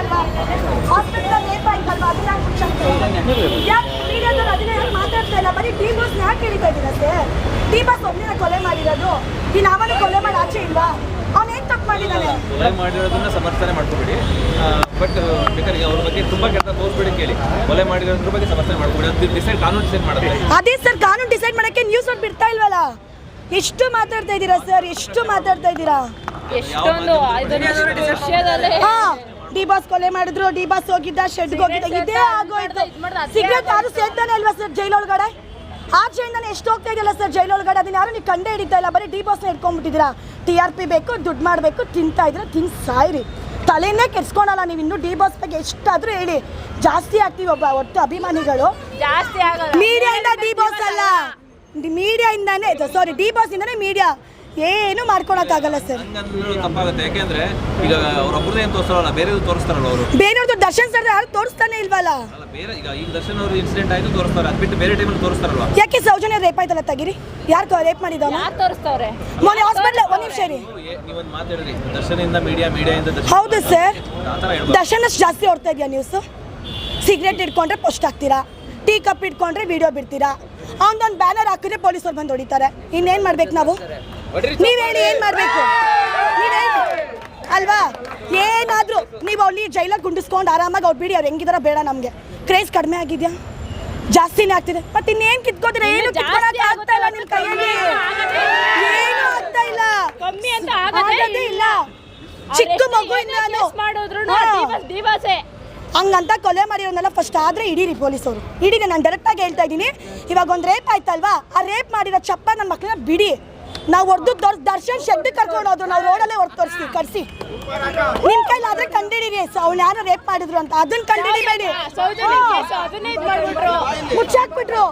ಅಲ್ವಾ? Hospital rape ಆಯ್ತಲ್ವಾ ಅದನ್ನ ಯಾಕೆ ಮುಚ್ಚಾಕ್ತೀರಾ? ಯಾಕೆ ಮೀಡಿಯಾದವ್ರು ಅದನ್ನ ಯಾಕೆ ಮಾತಾಡ್ತಾ ಇಲ್ಲ? ಬರೀ ಟೀ ಬಾಸ್ ಯಾಕೆ ಹೇಳ್ತಾ ಇದ್ದೀರಾ ಸರ್? ಡಿ ಬಾಸ್ ಒಬ್ಬನೇ ಕೊಲೆ ಮಾಡಿರೋದು? ಈ ನಾವನು ಕೊಲೆ ಮಾಡಿ ಆಚೆ ಇಲ್ವಾ? ಅವ್ನು ಏನ್ ತಪ್ಪು ಮಾಡಿದ್ದಾನೆ ಕೊಲೆ ಮಾಡಿರೋದನ್ನ ಸಮರ್ಥನೆ ಮಾಡ್ಕೊಬೇಡಿ. ಬಟ್ ಬೇಕಾದ್ರೆ ಅವ್ರ ಬಗ್ಗೆ ತುಂಬಾ ಕೆಟ್ಟ ತೋರಿಸ್ಬೇಡಿ ಕೇಳಿ. ಕೊಲೆ ಮಾಡಿರೋದ್ರ ಬಗ್ಗೆ ಸಮರ್ಥನೆ ಮಾಡ್ಕೊಬೇಡಿ. ಅದು ಡಿಸೈಡ್ ಕಾನೂನು ಡಿಸೈಡ್ ಮಾಡುತ್ತೆ. ಅದೇ ಸರ್ ಕಾನೂನು ಡಿಸೈಡ್ ಮಾಡಕ್ಕೆ ನ್ಯೂಸ್ ಅವ್ರು ಬಿಡ್ತಾ ಇಲ್ವಲ್ಲ? ಎಷ್ಟು ಮಾತಾಡ್ತಾ ಇದ್ದೀರಾ ಸರ್? ಎಷ್ಟು ಮಾತಾಡ್ತಾ ಇದ್ದೀರಾ? ಎಷ್ಟೊಂದು ವಿಷಯದಲ್ಲೇ ಹಾ. ಡಿ ಬಾಸ್ ಕೊಲೆ ಮಾಡಿದ್ರು ಡಿ ಬಾಸ್ ಹೋಗಿದ್ದ ಶೆಡ್ ಹೋಗಿದ್ದ. ಇದೇ ಆಗೋಯ್ತು. ಸಿಗರೇಟ್ ಯಾರು ಸೇರ್ತಾನೆ ಅಲ್ವಾ ಸರ್ ಜೈಲೊಳಗಡೆ? ಆಚೆಯಿಂದಾನೆ ಎಷ್ಟು ಹೋಗ್ತಾ ಇದೆಯಲ್ಲ ಸರ್ ಒಳಗಡೆ ಅದನ್ನ ಯಾರು ನೀವು ಕಂಡೇ ಹಿಡಿತಾ ಇಲ್ಲ. ಬರೀ ಡಿ ಬಾಸ್ನ ಹಿಡ್ಕೊಂಡ್ಬಿಟ್ಟಿದ್ದೀರಾ? ಟಿ ಆರ್ ಪಿ ಬೇಕು ದುಡ್ಡು ಮಾಡಬೇಕು ತಿಂತಾ ಇದ್ರೆ ತಿನ್ ಸಾಯ್ರಿ. ತಲೆನೇ ಕೆಡ್ಸ್ಕೊಳಲ್ಲ ನೀವು ಇನ್ನು ಡಿ ಬಾಸ್ ಬಗ್ಗೆ ಎಷ್ಟಾದ್ರೂ ಹೇಳಿ. ಜಾಸ್ತಿ ಆಗ್ತೀವಿ ಒಬ್ಬ ಒಟ್ಟು ಅಭಿಮಾನಿಗಳು. ಜಾಸ್ತಿ ಆಗಲ್ಲ. ಮೀಡಿಯಾಯಿಂದ ಡಿ ಬಾಸ್ ಅಲ್ಲ. ಮೀಡಿಯಾ ಇಂದಾನೆ ಸಾರಿ ಡಿ ಬಾಸ್ ಇಂದಾನೆ ಮೀಡಿಯಾ ಏನು ಮಾಡ್ಕೊಳಕ್ಕಾಗಲ್ಲ ಸರ್ ತಪ್ಪಾಗುತ್ತೆ. ಯಾಕೆಂದ್ರೆ ಈಗ ಅವ್ರೊಬ್ಬರದೇ ಏನು ತೋರಿಸ್ತಾರಲ್ಲ ಬೇರೆ ತೋರಿಸ್ತಾರಲ್ಲ ಅವರು. ಬೇರೆಯವ್ರದ್ದು ದರ್ಶನ್ ಸರ್ ಯಾರು ತೋರಿಸ್ತಾನೆ ಇಲ್ವಲ್ಲ? ಅಲ್ಲ ಬೇರೆ ಈಗ ಈಗ ದರ್ಶನ್ ಅವರು ಇನ್ಸಿಡೆಂಟ್ ಆಯ್ತು ತೋರಿಸ್ತಾರೆ. ಅದು ಬಿಟ್ಟು ಬೇರೆ ಟೈಮಲ್ಲಿ ತೋರಿಸ್ತಾರಲ್ವಾ? ಯಾಕೆ ಸೌಜನ್ಯ ರೇಪ್ ಆಯ್ತಲ್ಲ ತಗಿರಿ. ಯಾರು ರೇಪ್ ಮಾಡಿದವನ? ಯಾರು ತೋರಿಸ್ತವ್ರೆ? ಮೊನ್ನೆ ಹಾಸ್ಪಿಟ್ಲ್ ಒಂದು ನಿಮಿಷ ರೀ ನೀವೊಂದು ಮಾತಾಡಿದ್ರಿ ದರ್ಶನಿಂದ ಮೀಡಿಯಾ ಮೀಡಿಯಾಯಿಂದ ದರ್ಶನ್ ಹೌದು ಸರ್ ದರ್ಶನ್ ಅಷ್ಟು ಜಾಸ್ತಿ ಓಡ್ತಾ ಇದೆಯಾ ನ್ಯೂಸ್ ಸಿಗರೇಟ್ ಇಟ್ಕೊಂಡ್ರೆ ಪೋಸ್ಟ್ ಹಾಕ್ತೀರಾ? ಟೀ ಕಪ್ ಇಟ್ಕೊಂಡ್ರೆ ವಿಡಿಯೋ ಬಿಡ್ತೀರಾ? ಅವನೊಂದು ಬ್ಯಾನರ್ ಹಾಕಿದ್ರೆ ಪೊಲೀಸರು ಬಂದು ಹೊಡಿತಾರೆ. ಇನ್ನೇನ್ ಮಾಡ್ಬೇಕು ನಾವು? ನೀವ್ ಹೇಳಿ ಏನ್ ಮಾಡ್ಬೇಕು? ಅಲ್ವಾ? ಏನಾದ್ರೂ ನೀವು ಅಲ್ಲಿ ಜೈಲಾಗ ಗುಂಡಿಸ್ಕೊಂಡು ಆರಾಮಾಗಿ ಅವ್ರು ಬಿಡಿ ಅವ್ರು ಹೆಂಗಿದಾರ ಬೇಡ ನಮ್ಗೆ. ಕ್ರೇಜ್ ಕಡಿಮೆ ಆಗಿದ್ಯಾ? ಜಾಸ್ತಿನೇ ಆಗ್ತಿದೆ. ಬಟ್ ಇನ್ನೇನ್ ಕಿತ್ಕೋತೀರ? ಏನು ಆಗ್ತಾ ಇಲ್ಲ ನಿಮ್ ಕೈಯಲ್ಲಿ? ಏನು ಆಗ್ತಾ ಇಲ್ಲ. ಕಮ್ಮಿ ಅಂತ ಆಗದೇ ಆಗದೇ ಇಲ್ಲ. ಚಿಕ್ಕ ಮಗುವಿನ ನಾನು ಮಾಡಿದ್ರು ಹಾ. ದಿವಸೆ ಹಂಗಂತ ಕೊಲೆ ಮಾಡಿರೋನೆಲ್ಲ ಫಸ್ಟ್ ಆದ್ರೆ ಹಿಡೀರಿ ಪೊಲೀಸರು ಇಡೀರಿ ನಾನು ಡೈರೆಕ್ಟಾಗಿ ಹೇಳ್ತಾ ಇದ್ದೀನಿ. ಇವಾಗ ಒಂದು ರೇಪ್ ಆಯ್ತಲ್ವಾ? ಆ ರೇಪ್ ಮಾಡಿರೋ ಚಪ್ಪ ನನ್ನ ಮಕ್ಕಳನ್ನ ಬಿಡಿ. ನಾವು ಹೊಡೆದು ದರ್ಶನ್ ಶೆಡ್ ಕರ್ಕೊಂಡು ಹೋದ್ರು. ನಾವು ರೋಡಲ್ಲೇ ಹೊಡೆದು ತೋರಿಸ್ತೀವಿ. ಕರ್ಸಿ. ನಿಮ್ ಕೈಲಾದ್ರೆ ಕಂಡಿಡೀರಿ. ಅವ್ನು ಯಾರು ರೇಪ್ ಮಾಡಿದ್ರು ಅಂತ. ಅದನ್ನ ಕಂಡಿಡಿಬೇಡಿ ಮುಚ್ಚಾಕ್ಬಿಟ್ರು.